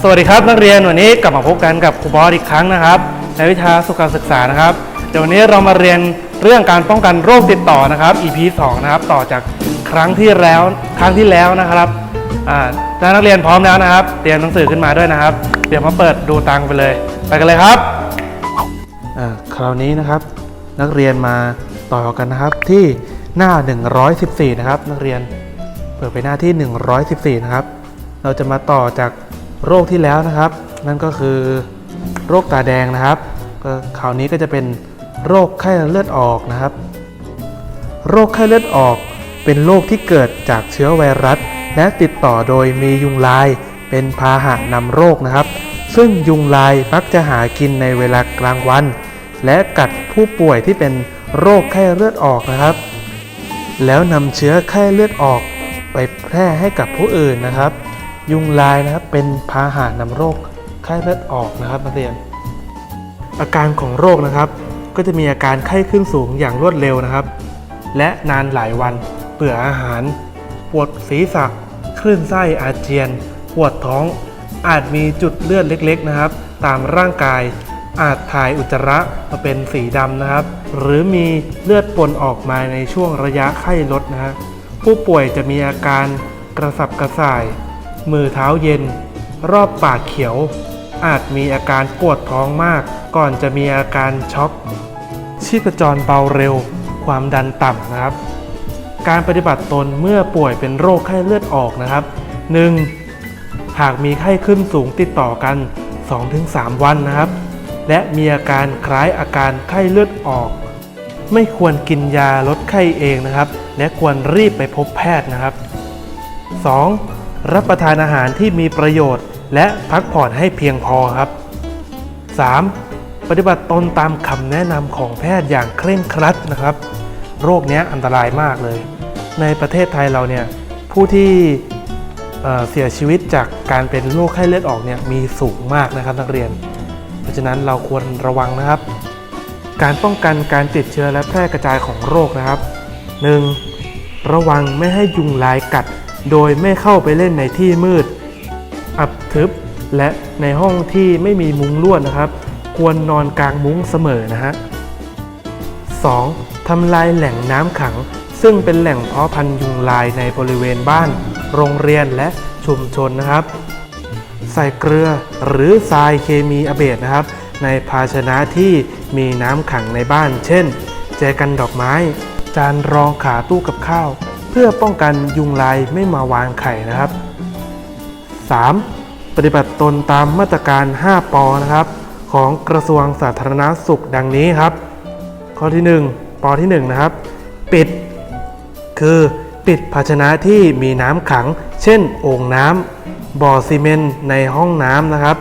สวัสดีครับนักเรียนวันนี้กลับมาพบกันกับครูบอสอีกครั้งนะครับ ในวิชาสุขศึกษานะครับเดี๋ยววันนี้เรามาเรียนเรื่องการป้องกันโรคติดต่อนะครับ EP 2 นะครับ ต่อจากครั้งที่แล้วครั้งที่แล้วนะครับถ้านักเรียนพร้อมแล้วนะครับ เตรียมหนังสือขึ้นมาด้วยนะครับเดี๋ยวมาเปิดดูตังไปเลย ไปกันเลยครับคราวนี้นะครับ นักเรียนมาต่อกันนะครับที่หน้า 114 นะครับ นักเรียนเปิดไปหน้าที่ 114 นะครับ เราจะมาต่อจาก โรคที่แล้วนะครับ นั่นก็คือโรคตาแดงนะครับก็คราวนี้ก็จะเป็นโรคไข้เลือดออกนะครับ โรคไข้เลือดออก เป็นโรคที่เกิดจากเชื้อไวรัส และติดต่อโดยมียุงลาย เป็นพาหะนำโรคนะครับ ซึ่งยุงลายมักจะหากินในเวลากลางวัน และกัดผู้ป่วยที่เป็นโรคไข้เลือดออกนะครับ แล้วนำเชื้อไข้เลือดออก ไปแพร่ให้กับผู้อื่นนะครับ ยุงลายนะครับเป็นพาหะนำโรคไข้เลือดออกนะครับนักเรียน อาการของโรคนะครับ ก็จะมีอาการไข้ขึ้นสูงอย่างรวดเร็วนะครับ และนานหลายวันเบื่ออาหาร ปวดศีรษะคลื่นไส้อาเจียน ปวดท้อง อาจมีจุดเลือดเล็กๆนะครับ ตามร่างกายอาจถ่ายอุจจาระมาเป็นสีดำนะครับ หรือมีเลือดปนออกมาในช่วงระยะไข้ลดนะฮะผู้ป่วยจะมีอาการกระสับกระส่าย มือเท้าเย็น รอบปากเขียว อาจมีอาการปวดท้องมาก ก่อนจะมีอาการช็อกชีพจรเบาเร็ว ความดันต่ำนะครับ การปฏิบัติตนเมื่อป่วยเป็นโรคไข้เลือดออกนะครับ 1. หากมีไข้ขึ้นสูงติดต่อกัน 2-3 วันนะครับ และมีอาการคล้ายอาการไข้เลือดออก ไม่ควรกินยาลดไข้เองนะครับ และควรรีบไปพบแพทย์นะครับ 2. รับประทานอาหารที่มีประโยชน์ และพักผ่อนให้เพียงพอครับ 3. ปฏิบัติตนตามคำแนะนำของแพทย์อย่างเคร่งครัดนะครับ โรคเนี้ยอันตรายมากเลย ในประเทศไทยเราเนี่ยผู้ที่เเสียชีวิตจากการเป็นโรคไข้เลือดออกเนี่ยมีสูงมากนะครับนักเรียน เพราะฉะนั้นเราควรระวังนะครับ การป้องกันการติดเชื้อและแพร่กระจายของโรคนะครับ 1. ระวังไม่ให้ยุงลายกัด โดยไม่เข้าไปเล่นในที่มืด อับทึบ และในห้องที่ไม่มีมุ้งลวดนะครับ ควรนอนกลางมุ้งเสมอนะฮะ 2. ทำลายแหล่งน้ำขัง ซึ่งเป็นแหล่งเพาะพันธุ์ยุงลายในบริเวณบ้าน โรงเรียนและชุมชนนะครับ ใส่เกลือหรือทรายเคมีอเบดนะครับ ในภาชนะที่มีน้ำขังในบ้าน เช่น แจกันดอกไม้ จานรองขาตู้กับข้าว เพื่อป้องกันยุงลายไม่มาวางไข่นะครับ 3. ปฏิบัติตนตามมาตรการ 5 ปอนะครับ ของกระทรวงสาธารณสุขดังนี้ครับ ข้อที่ 1 ปอที่1นะครับ ปิด คือปิดภาชนะที่มีน้ำขัง เช่นโอ่งน้ำบ่อซีเมนต์ในห้องน้ำนะครับ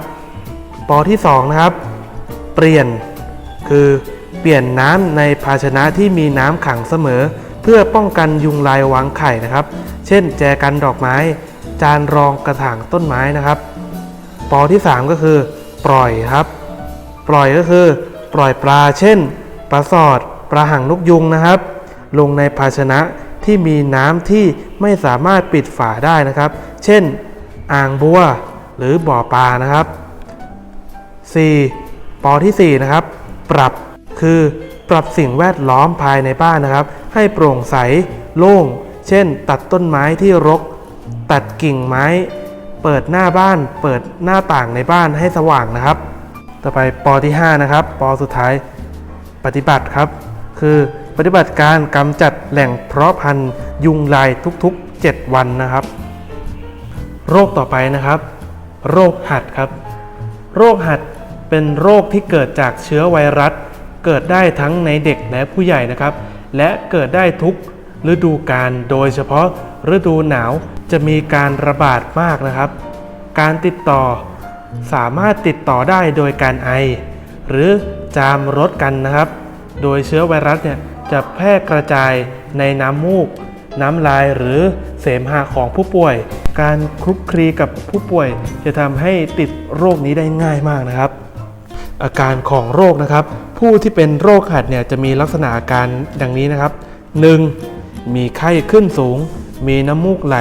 ปอที่2นะครับ เปลี่ยน คือเปลี่ยนน้ำในภาชนะที่มีน้ำขังเสมอ เพื่อป้องกันยุงลายวางไข่นะครับ เช่น แจกันดอกไม้ จานรองกระถางต้นไม้นะครับ ปอที่ 3 ก็คือ ปล่อยครับ ปล่อยก็คือ ปล่อยปลา เช่นปลาสอดปลาหางนกยุงนะครับ ลงในภาชนะที่มีน้ำที่ไม่สามารถปิดฝาได้นะครับ เช่น อ่างบัวหรือบ่อปลานะครับ 4. ปอที่ 4 นะครับ ปรับ คือปรับสิ่งแวดล้อมภายในบ้านนะครับ ให้โปร่งใสโล่ง เช่น ตัดต้นไม้ที่รก ตัดกิ่งไม้ เปิดหน้าบ้าน เปิดหน้าต่างในบ้านให้สว่างนะครับ ต่อไปปอที่ 5 นะครับปอสุดท้ายปฏิบัติครับ คือปฏิบัติการกำจัดแหล่งเพาะพันธุ์ยุงลายทุกๆ 7 วันนะครับ โรคต่อไปนะครับ โรคหัดครับ โรคหัดเป็นโรคที่เกิดจากเชื้อไวรัส เกิดได้ทั้งในเด็กและผู้ใหญ่นะครับ และเกิดได้ทุกฤดูกาลโดยเฉพาะฤดูหนาวจะมีการระบาดมากนะครับ การติดต่อสามารถติดต่อได้โดยการไอ หรือจามรดกันนะครับ โดยเชื้อไวรัสเนี่ยจะแพร่กระจายในน้ำมูก น้ำลายหรือเสมหะของผู้ป่วย การคลุกคลีกับผู้ป่วย จะทำให้ติดโรคนี้ได้ง่ายมากนะครับ อาการของโรคนะครับ ผู้ที่เป็นโรคหัดเนี่ยจะมีลักษณะอาการดังนี้นะครับ 1. มีไข้ขึ้นสูง มีน้ำมูกไหล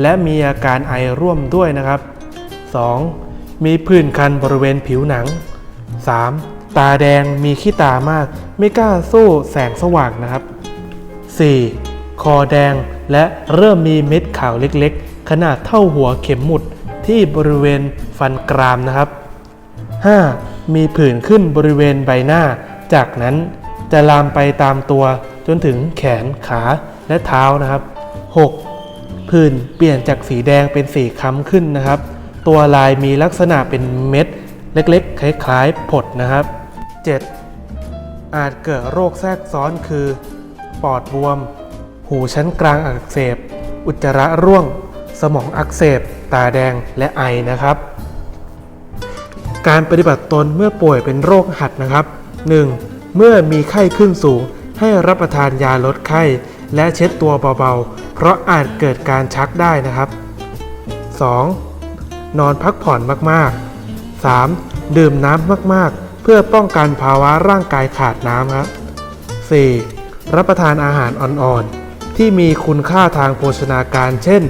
และมีอาการไอร่วมด้วยนะครับ 2. มีผื่นคันบริเวณผิวหนัง 3. ตาแดงมีขี้ตามาก ไม่กล้าสู้แสงสว่างนะครับ 4. คอแดงและเริ่มมีเม็ดขาวเล็กๆ ขนาดเท่าหัวเข็มหมุดที่บริเวณฟันกรามนะครับ 5. มีผื่นขึ้นบริเวณใบหน้า จากนั้นจะลามไปตามตัวจนถึงแขนขาและเท้านะครับ 6. ผื่นเปลี่ยนจากสีแดงเป็นสีค้ำขึ้นนะครับ ตัวลายมีลักษณะเป็นเม็ด เล็กๆ คล้ายๆผดนะครับ 7. อาจเกิดโรคแทรกซ้อนคือ ปอดบวม หูชั้นกลางอักเสบ อุจจาระร่วง สมองอักเสบ ตาแดงและไอนะครับ การปฏิบัติตนเมื่อป่วยเป็นโรคหัดนะครับ 1. เมื่อมีไข้ขึ้นสูง ให้รับประทานยาลดไข้ และเช็ดตัวเบาๆ เพราะอาจเกิดการชักได้นะครับ 2. นอนพักผ่อนมากๆ 3. ดื่มน้ำมากๆ เพื่อป้องกันภาวะร่างกายขาดน้ำครับ 4. รับประทานอาหารอ่อนๆ ที่มีคุณค่าทางโภชนาการ เช่น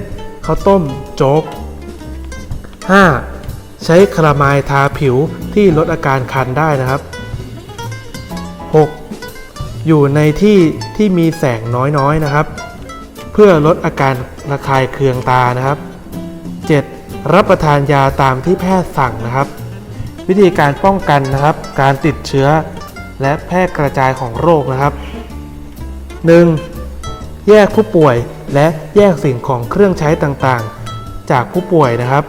ข้าวต้ม โจ๊ก 5. ใช้คลามายทาผิวที่ลดอาการคันได้นะครับ 6. อยู่ในที่ที่มีแสงน้อยๆนะครับ เพื่อลดอาการระคายเคืองตานะครับ 7. รับประทานยาตามที่แพทย์สั่งนะครับ วิธีการป้องกันนะครับ การติดเชื้อและแพร่กระจายของโรคนะครับ 1. แยกผู้ป่วยและแยกสิ่งของเครื่องใช้ต่างๆ จากผู้ป่วยนะครับ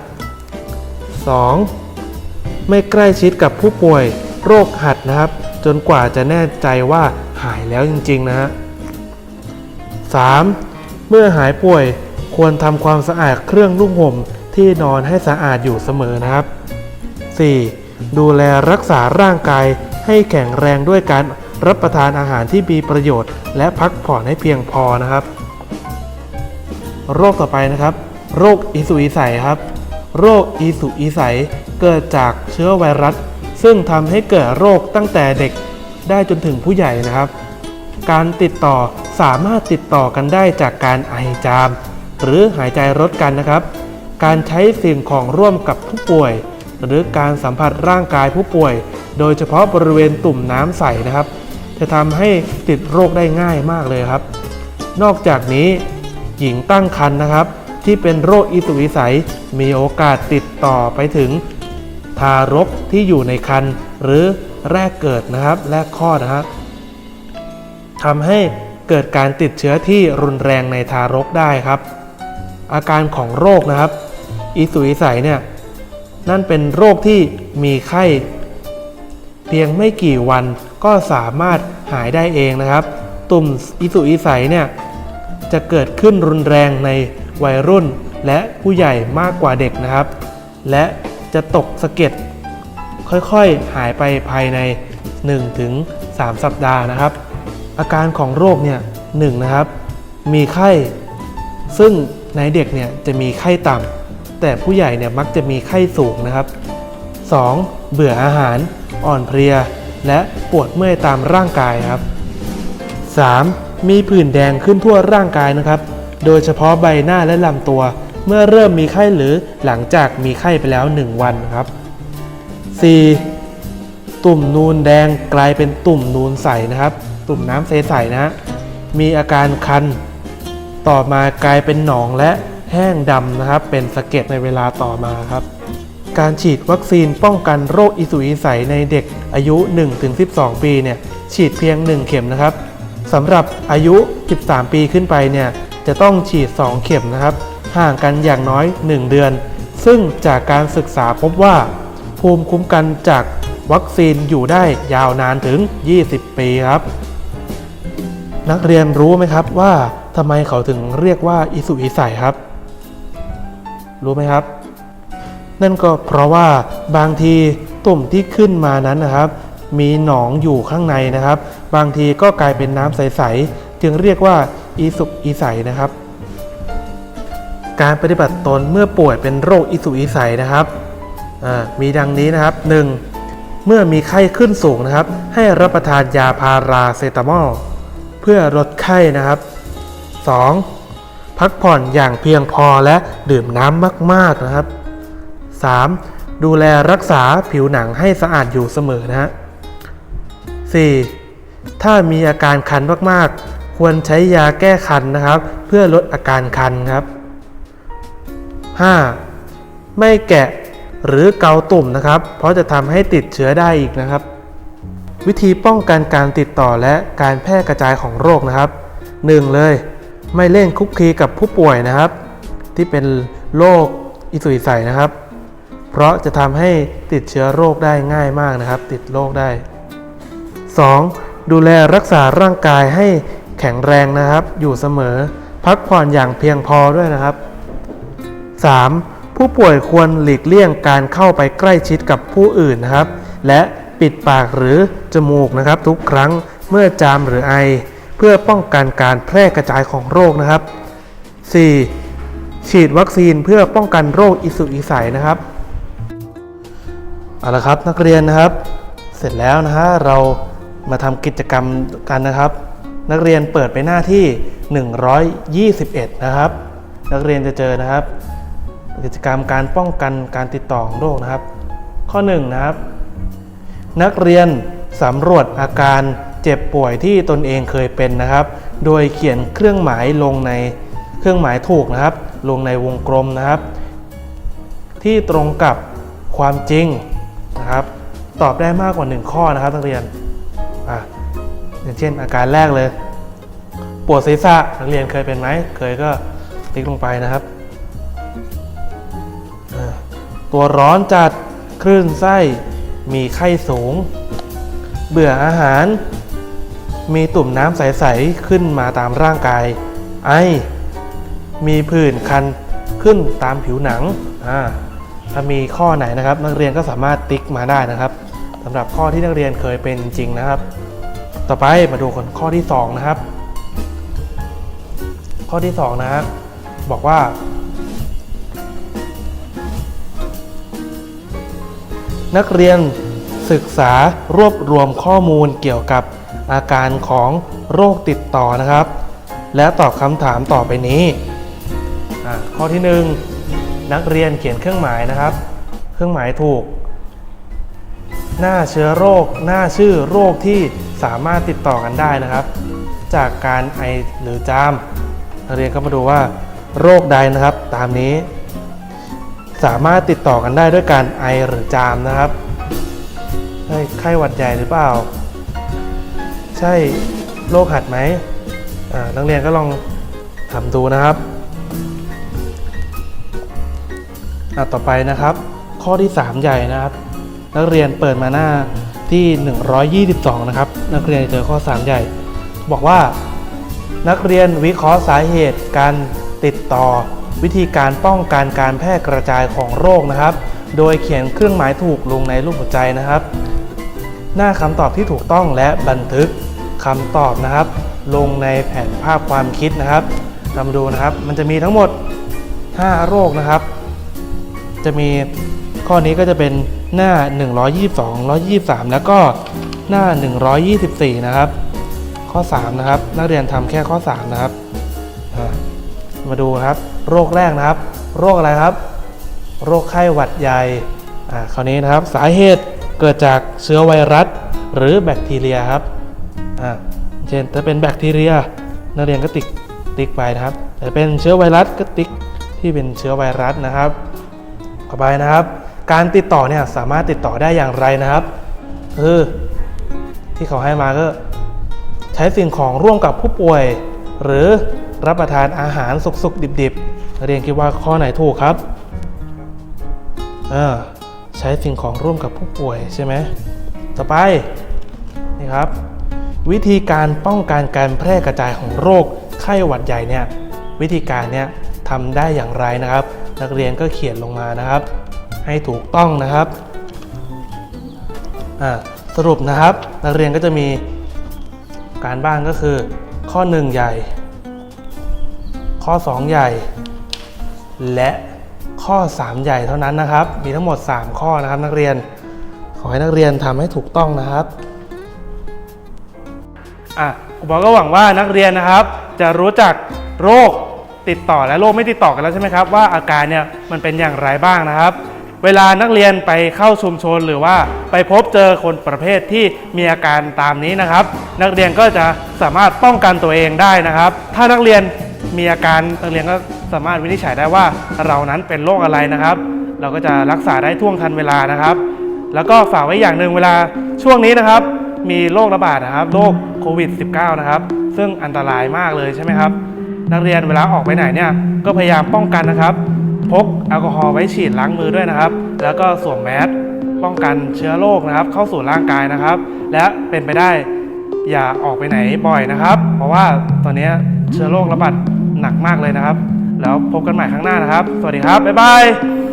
2. ไม่ใกล้ชิดกับผู้ป่วยโรคหัดนะครับ จนกว่าจะแน่ใจว่าหายแล้วจริงๆนะฮะ 3. เมื่อหายป่วยควรทำความสะอาดเครื่องนุ่งห่มที่นอนให้สะอาดอยู่เสมอนะครับ 4. ดูแลรักษาร่างกายให้แข็งแรงด้วยการรับประทานอาหารที่มีประโยชน์ และพักผ่อนให้เพียงพอนะครับ โรคต่อไปนะครับ โรคอิสุอิสัยครับ โรคอิสุอิสัยเกิดจากเชื้อไวรัส ซึ่งทำให้เกิดโรคตั้งแต่เด็กได้จนถึงผู้ใหญ่นะครับ การติดต่อสามารถติดต่อกันได้จากการไอจาม หรือหายใจรดกันนะครับ การใช้สิ่งของร่วมกับผู้ป่วย หรือการสัมผัสร่างกายผู้ป่วย โดยเฉพาะบริเวณตุ่มน้ำใสนะครับ จะทำให้ติดโรคได้ง่ายมากเลยครับ นอกจากนี้หญิงตั้งครรภ์นะครับ ที่เป็นโรคอิสุวิสัย มีโอกาสติดต่อไปถึงทารกที่อยู่ในครรภ์หรือแรกเกิดนะครับ แรกคลอดนะครับทำให้เกิดการติดเชื้อที่รุนแรงในทารกได้ครับ อาการของโรคนะครับ อิสุวิสัยเนี่ยนั่นเป็นโรคที่มีไข้ เพียงไม่กี่วันก็สามารถหายได้เองนะครับ ตุ่มอิสุอิสัยเนี่ยจะเกิดขึ้นรุนแรงใน วัยรุ่นและผู้ใหญ่มากกว่าเด็กนะครับ และจะตกสะเก็ดค่อยๆหายไปภายใน 1-3 สัปดาห์นะครับ อาการของโรคเนี่ยหนึ่งนะครับ มีไข้ ซึ่งในเด็กเนี่ยจะมีไข้ต่ำแต่ผู้ใหญ่เนี่ยมักจะมีไข้สูงนะครับ 2. เบื่ออาหารอ่อนเพลีย และปวดเมื่อยตามร่างกายครับ 3. มีผื่นแดงขึ้นทั่วร่างกายนะครับ โดยเฉพาะใบหน้าและลำตัว เมื่อเริ่มมีไข้หรือหลังจากมีไข้ไปแล้ว 1 วันครับ 4. ตุ่มนูนแดงกลายเป็นตุ่มนูนใสนะครับ ตุ่มน้ำใสๆนะฮะมีอาการคัน ต่อมากลายเป็นหนองและแห้งดำนะครับ เป็นสะเก็ดในเวลาต่อมาครับ การฉีดวัคซีนป้องกันโรคอิสุอิสัยในเด็กอายุ 1-12 ปีเนี่ยฉีดเพียง 1 เข็มนะครับสำหรับอายุ 13 ปีขึ้นไปเนี่ย จะต้องฉีด 2 เข็มนะครับ ห่างกันอย่างน้อย 1 เดือน ซึ่งจากการศึกษาพบว่า ภูมิคุ้มกันจากวัคซีนอยู่ได้ยาวนานถึง 20 ปีครับ นักเรียนรู้ไหมครับว่าทำไมเขาถึงเรียกว่าอิสุอิสัยครับ รู้ไหมครับ นั่นก็เพราะว่าบางทีตุ่มที่ขึ้นมานั้นนะครับ มีหนองอยู่ข้างในนะครับ บางทีก็กลายเป็นน้ำใสๆจึงเรียกว่า อีสุกอีใสนะครับ การปฏิบัติตนเมื่อป่วยเป็นโรคอิสุอิสัยนะครับมีดังนี้นะครับ 1. เมื่อมีไข้ขึ้นสูงนะครับ ให้รับประทานยาพาราเซตามอลเพื่อลดไข้นะครับ 2. พักผ่อนอย่างเพียงพอและดื่มน้ำมากๆนะครับ 3. ดูแลรักษาผิวหนังให้สะอาดอยู่เสมอนะฮะ 4. ถ้ามีอาการคันมากๆ ควรใช้ยาแก้คันนะครับ เพื่อลดอาการคันครับ 5. ไม่แกะหรือเกาตุ่มนะครับ เพราะจะทำให้ติดเชื้อได้อีกนะครับ วิธีป้องกันการติดต่อและการแพร่กระจายของโรคนะครับ 1. เลย ไม่เล่นคุกคีกับผู้ป่วยนะครับ ที่เป็นโรคอิสุยใสนะครับ เพราะจะทำให้ติดเชื้อโรคได้ง่ายมากนะครับ ติดโรคได้ 2. ดูแลรักษาร่างกายให้ แข็งแรงนะครับ อยู่เสมอ พักผ่อนอย่างเพียงพอด้วยนะครับ 3. ผู้ป่วยควรหลีกเลี่ยงการเข้าไปใกล้ชิดกับผู้อื่นนะครับ และปิดปากหรือจมูกนะครับ ทุกครั้งเมื่อจามหรือไอ เพื่อป้องกันการแพร่กระจายของโรคนะครับ 4. ฉีดวัคซีนเพื่อป้องกันโรคอิสุอิสัยนะครับเอาละครับนักเรียนนะครับ เสร็จแล้วนะฮะเรามาทำกิจกรรมกันนะครับ นักเรียนเปิดไปหน้าที่ 121 นะครับ นักเรียนจะเจอนะครับ กิจกรรมการป้องกันการติดต่อของโรคนะครับ ข้อ 1 นะครับ นักเรียนสำรวจอาการเจ็บป่วยที่ตนเองเคยเป็นนะครับ โดยเขียนเครื่องหมายลงในเครื่องหมายถูกนะครับ ลงในวงกลมนะครับ ที่ตรงกับความจริงนะครับ ตอบได้มากกว่า 1 ข้อนะครับนักเรียน อย่างเช่นอาการแรกเลย ปวดศีรษะนักเรียนเคยเป็นไหมเคยก็ติ๊กลงไปนะครับ ตัวร้อนจัดคลื่นไส้มีไข้สูง เบื่ออาหาร มีตุ่มน้ำใส ๆ ขึ้นมาตามร่างกาย ไอ มีผื่นคันขึ้นตามผิวหนังอ่าถ้ามีข้อไหนนะครับ นักเรียนก็สามารถติ๊กมาได้นะครับสำหรับข้อที่นักเรียนเคยเป็นจริงนะครับ ต่อไปมาดูคนข้อที่ 2 นะครับ ข้อที่ 2 นะครับบอกว่า นักเรียนศึกษารวบรวมข้อมูลเกี่ยวกับอาการของโรคติดต่อนะครับ และตอบคำถามต่อไปนี้ ข้อที่ 1 นักเรียนเขียนเครื่องหมายนะครับ เครื่องหมายถูก หน้าเชื้อโรค หน้าชื่อโรคที่สามารถติดต่อกันได้นะครับ จากการไอหรือจามนักเรียนก็มาดูว่า โรคใดนะครับ ตามนี้ สามารถติดต่อกันได้ด้วยการไอหรือจามนะครับไข้หวัดใหญ่หรือเปล่า ใช่โรคหัดไหมนักเรียนก็ลองทำดูนะครับต่อไปนะครับ ข้อที่ 3 ใหญ่นะครับ นักเรียนเปิดมาหน้าที่ 122 นะครับ นักเรียนเจอข้อ 3 ใหญ่ บอกว่า นักเรียนวิเคราะห์สาเหตุการติดต่อ วิธีการป้องกันการแพร่กระจายของโรคนะครับ โดยเขียนเครื่องหมายถูกลงในรูปหัวใจนะครับ หน้าคำตอบที่ถูกต้องและบันทึกคำตอบนะครับ ลงในแผนภาพความคิดนะครับเรามาดูนะครับ มันจะมีทั้งหมด 5 โรคนะครับ จะมีข้อนี้ก็จะเป็น หน้า 122 123 แล้วก็หน้า 124 นะครับ ข้อ 3 นะครับ นักเรียนทำแค่ข้อ 3 นะครับ มาดูครับ โรคแรกนะครับ โรคอะไรครับ โรคไข้หวัดใหญ่อ่าคราวนี้นะครับ สาเหตุเกิดจากเชื้อไวรัส หรือแบคทีเรียครับอ่าเช่นถ้าเป็นแบคทีเรีย นักเรียนก็ติ๊กติ๊กไปนะครับ แต่เป็นเชื้อไวรัสก็ติ๊กที่เป็นเชื้อไวรัสนะครับต่อไปนะครับ การติดต่อเนี่ยสามารถติดต่อได้อย่างไรนะครับคือที่เขาให้มาก็ ใช้สิ่งของร่วมกับผู้ป่วย หรือรับประทานอาหารสุกๆ ดิบๆนักเรียนคิดว่าข้อไหนถูกครับเออใช้สิ่งของร่วมกับผู้ป่วยใช่ไหมต่อไปนี่ครับ วิธีการป้องกันการแพร่กระจายของโรคไข้หวัดใหญ่เนี่ยวิธีการเนี่ยทำได้อย่างไรนะครับ นักเรียนก็เขียนลงมานะครับ ให้ถูกต้องนะครับสรุปนะครับ นักเรียนก็จะมีการบ้านก็คือ ข้อ 1 ใหญ่ ข้อ 2 ใหญ่ และข้อ 3 ใหญ่เท่านั้นนะครับ มีทั้งหมด 3 ข้อนะครับ นักเรียนขอให้นักเรียนทำให้ถูกต้องนะครับอะครูบอก็หวังว่านักเรียนนะครับ จะรู้จักโรคติดต่อและโรคไม่ติดต่อกันแล้วใช่ไหมครับว่าอาการเนี่ยมันเป็นอย่างไรบ้างนะครับ เวลานักเรียนไปเข้าชุมชนหรือว่าไปพบเจอคนประเภทที่มีอาการตามนี้นะครับ นักเรียนก็จะสามารถป้องกันตัวเองได้นะครับ ถ้านักเรียนมีอาการนักเรียนก็สามารถวินิจฉัยได้ว่าเรานั้นเป็นโรคอะไรนะครับ เราก็จะรักษาได้ท่วงทันเวลานะครับ แล้วก็ฝากไว้อย่างหนึ่งเวลาช่วงนี้นะครับ มีโรคระบาดนะครับโรคโควิด -19 นะครับ ซึ่งอันตรายมากเลยใช่ไหมครับ นักเรียนเวลาออกไปไหนเนี่ยก็พยายามป้องกันนะครับ พกแอลกอฮอล์ไว้ฉีดล้างมือด้วยนะครับ แล้วก็สวมแมสป้องกันเชื้อโรคนะครับ เข้าสู่ร่างกายนะครับ และเป็นไปได้อย่าออกไปไหนบ่อยนะครับ เพราะว่าตอนนี้เชื้อโรคระบาดหนักมากเลยนะครับ แล้วพบกันใหม่ครั้งหน้านะครับ สวัสดีครับ บ๊ายบาย